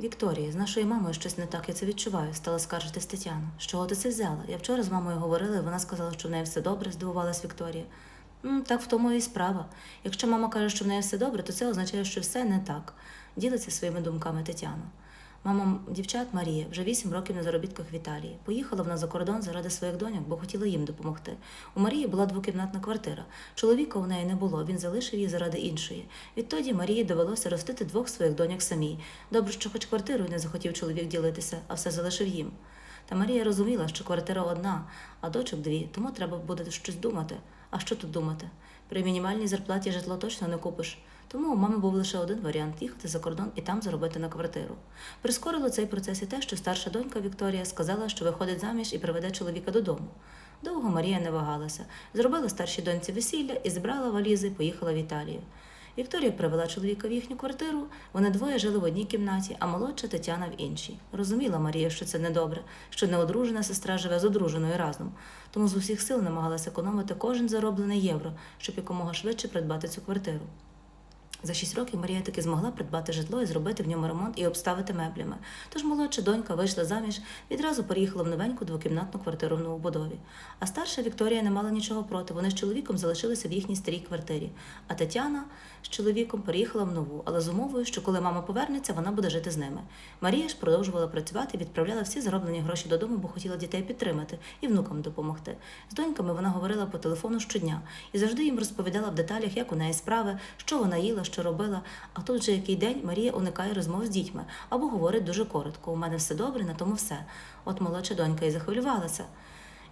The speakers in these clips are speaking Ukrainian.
Вікторія, з нашою мамою щось не так, я це відчуваю, стала скаржитись Тетяна. З чого ти це взяла? Я вчора з мамою говорила, і вона сказала, що в неї все добре, здивувалась Вікторія. «М, так в тому і справа. Якщо мама каже, що в неї все добре, то це означає, що все не так. Ділиться своїми думками Тетяна. Мама дівчат Марія вже вісім років на заробітках в Італії. Поїхала вона за кордон заради своїх доньок, бо хотіла їм допомогти. У Марії була двокімнатна квартира. Чоловіка у неї не було, він залишив її заради іншої. Відтоді Марії довелося ростити двох своїх доньок самій. Добре, що хоч квартирою не захотів чоловік ділитися, а все залишив їм. Та Марія розуміла, що квартира одна, а дочок дві, тому треба буде щось думати. А що тут думати? При мінімальній зарплаті житло точно не купиш. Тому у мами був лише один варіант їхати за кордон і там заробити на квартиру. Прискорило цей процес і те, що старша донька Вікторія сказала, що виходить заміж і приведе чоловіка додому. Довго Марія не вагалася, зробила старшій доньці весілля і збрала валізи поїхала в Італію. Вікторія привела чоловіка в їхню квартиру. Вони двоє жили в одній кімнаті, а молодша Тетяна в іншій. Розуміла Марія, що це недобре, що неодружена сестра живе з одруженою разом. Тому з усіх сил намагалася економити кожен зароблений євро, щоб якомога швидше придбати цю квартиру. За шість років Марія таки змогла придбати житло і зробити в ньому ремонт і обставити меблями. Тож молодша донька вийшла заміж, відразу переїхала в новеньку двокімнатну квартиру в новобудові. А старша Вікторія не мала нічого проти. Вони з чоловіком залишилися в їхній старій квартирі. А Тетяна з чоловіком переїхала в нову, але з умовою, що коли мама повернеться, вона буде жити з ними. Марія ж продовжувала працювати, відправляла всі зароблені гроші додому, бо хотіла дітей підтримати і внукам допомогти. З доньками вона говорила по телефону щодня і завжди їм розповідала в деталях, як у неї справи, що вона їла, що робила. А тут же який день Марія уникає розмов з дітьми або говорить дуже коротко: у мене все добре, на тому все. От молодша донька і захвилювалася.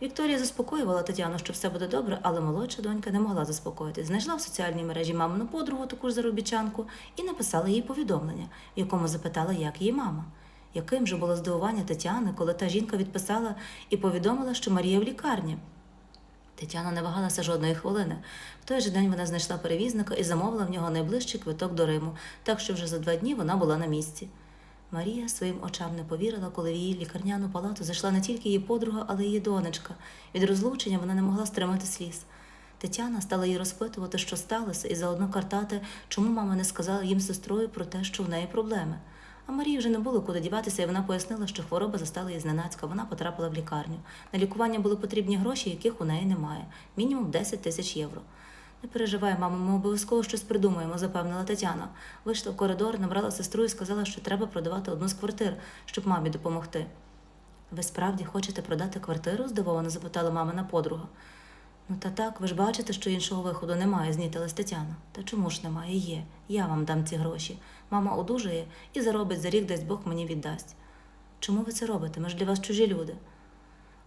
Вікторія заспокоювала Тетяну, що все буде добре, але молодша донька не могла заспокоїти. Знайшла в соціальній мережі мамину подругу, таку ж заробітчанку, і написала їй повідомлення, в якому запитала, як її мама. Яким же було здивування Тетяни, коли та жінка відписала і повідомила, що Марія в лікарні. Тетяна не вагалася жодної хвилини. В той же день вона знайшла перевізника і замовила в нього найближчий квиток до Риму, так що вже за два дні вона була на місці. Марія своїм очам не повірила, коли в її лікарняну палату зайшла не тільки її подруга, але й її донечка. Від розлучення вона не могла стримати сліз. Тетяна стала їй розпитувати, що сталося, і заодно картати, чому мама не сказала їм сестрою про те, що в неї проблеми. А Марії вже не було куди діватися, і вона пояснила, що хвороба застала її зненацька. Вона потрапила в лікарню. На лікування були потрібні гроші, яких у неї немає мінімум 10 тисяч євро. Не переживай, мамо, ми обов'язково щось придумаємо, запевнила Тетяна. Вийшла в коридор, набрала сестру і сказала, що треба продавати одну з квартир, щоб мамі допомогти. Ви справді хочете продати квартиру? здивовано запитала мамина подруга. Ну та так, ви ж бачите, що іншого виходу немає, знітилась Тетяна. Та чому ж немає? Є. Я вам дам ці гроші. Мама одужає і заробить за рік, десь Бог мені віддасть. Чому ви це робите? Ми ж для вас чужі люди.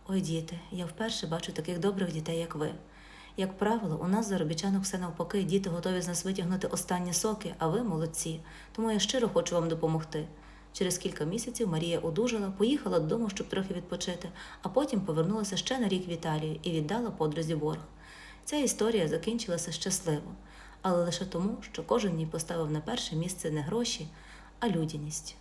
Ой, діти, я вперше бачу таких добрих дітей, як ви. Як правило, у нас заробітчанок все навпаки, діти готові з нас витягнути останні соки, а ви молодці. Тому я щиро хочу вам допомогти. Через кілька місяців Марія одужала, поїхала додому, щоб трохи відпочити, а потім повернулася ще на рік в Італію і віддала подрузі борг. Ця історія закінчилася щасливо, але лише тому, що кожен їй поставив на перше місце не гроші, а людяність.